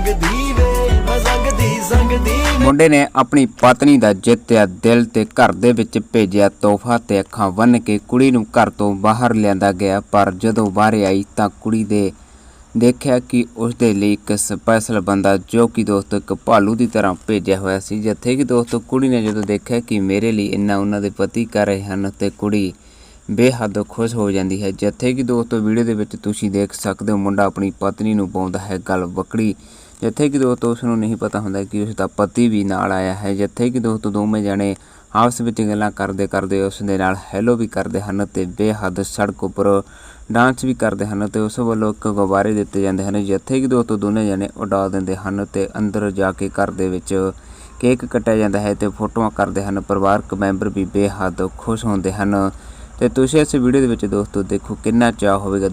ਸੰਗਦੀ ਵੇ, ਮੈਂ ਸੰਗਦੀ ਮੁੰਡੇ ਨੇ ਆਪਣੀ ਪਤਨੀ ਦਾ ਜਿੱਤਿਆ ਦਿਲ ਤੇ ਘਰ ਦੇ ਵਿੱਚ ਭੇਜਿਆ ਤੋਹਫਾ ਤੇ ਅੱਖਾਂ ਬੰਨ ਕੇ ਕੁੜੀ ਨੂੰ ਘਰ ਤੋਂ ਬਾਹਰ ਲਿਆਂਦਾ ਗਿਆ, ਪਰ ਜਦੋਂ ਬਾਹਰ ਆਈ ਤਾਂ ਕੁੜੀ ਦੇ ਦੇਖਿਆ ਕਿ ਉਸ ਦੇ ਲਈ ਇੱਕ ਸਪੈਸ਼ਲ ਬੰਦਾ ਜੋ ਕਿ ਦੋਸਤੋ ਇੱਕ ਭਾਲੂ ਦੀ ਤਰ੍ਹਾਂ ਭੇਜਿਆ ਹੋਇਆ ਸੀ। ਜਿੱਥੇ ਕਿ ਦੋਸਤੋ ਕੁੜੀ ਨੇ ਜਦੋਂ ਦੇਖਿਆ ਕਿ ਮੇਰੇ ਲਈ ਇੰਨਾ ਉਹਨਾਂ ਦੇ ਪਤੀ ਕਰ ਰਹੇ ਹਨ ਤੇ ਕੁੜੀ ਬੇਹੱਦ ਖੁਸ਼ ਹੋ ਜਾਂਦੀ ਹੈ। ਜਿੱਥੇ ਕਿ ਦੋਸਤੋ, ਵੀਡੀਓ ਦੇ ਵਿੱਚ ਤੁਸੀਂ ਦੇਖ ਸਕਦੇ ਹੋ, ਮੁੰਡਾ ਆਪਣੀ ਪਤਨੀ ਨੂੰ ਪਾਉਂਦਾ ਹੈ ਗਲ ਬੱਕੜੀ ਜਿੱਥੇ ਕਿ ਦੋਸਤੋ ਉਸ ਨੂੰ ਨਹੀਂ ਪਤਾ ਹੁੰਦਾ ਕਿ ਉਸ ਦਾ ਪਤੀ ਵੀ ਨਾਲ ਆਇਆ ਹੈ। ਜਿੱਥੇ ਕਿ ਦੋਸਤੋ, ਦੋਵੇਂ ਜਣੇ ਆਪਸ ਵਿੱਚ ਗੱਲਾਂ ਕਰਦੇ ਕਰਦੇ ਉਸ ਦੇ ਨਾਲ ਹੈਲੋ ਵੀ ਕਰਦੇ ਹਨ ਤੇ ਬੇਹੱਦ ਸੜਕ ਉੱਪਰ ਡਾਂਸ ਵੀ ਕਰਦੇ ਹਨ ਤੇ ਉਸ ਵੱਲੋਂ ਇੱਕ ਗੁਬਾਰੇ ਦਿੱਤੇ ਜਾਂਦੇ ਹਨ। ਜਿੱਥੇ ਕਿ ਦੋਸਤੋ ਦੋਨੇ ਜਣੇ ਉਡਾ ਦਿੰਦੇ ਹਨ ਤੇ ਅੰਦਰ ਜਾ ਕੇ ਘਰ ਦੇ ਵਿੱਚ ਕੇਕ ਕੱਟਿਆ ਜਾਂਦਾ ਹੈ ਤੇ ਫੋਟੋਆਂ ਕਰਦੇ ਹਨ। ਪਰਿਵਾਰਕ ਮੈਂਬਰ ਵੀ ਬੇਹੱਦ ਖੁਸ਼ ਹੁੰਦੇ ਹਨ। ਤੇ ਤੁਸੀਂ ਇਸ ਵੀਡੀਓ ਦੇ ਵਿੱਚ ਦੋਸਤੋ ਦੇਖੋ ਕਿੰਨਾ ਚਾਅ ਹੋਵੇਗਾ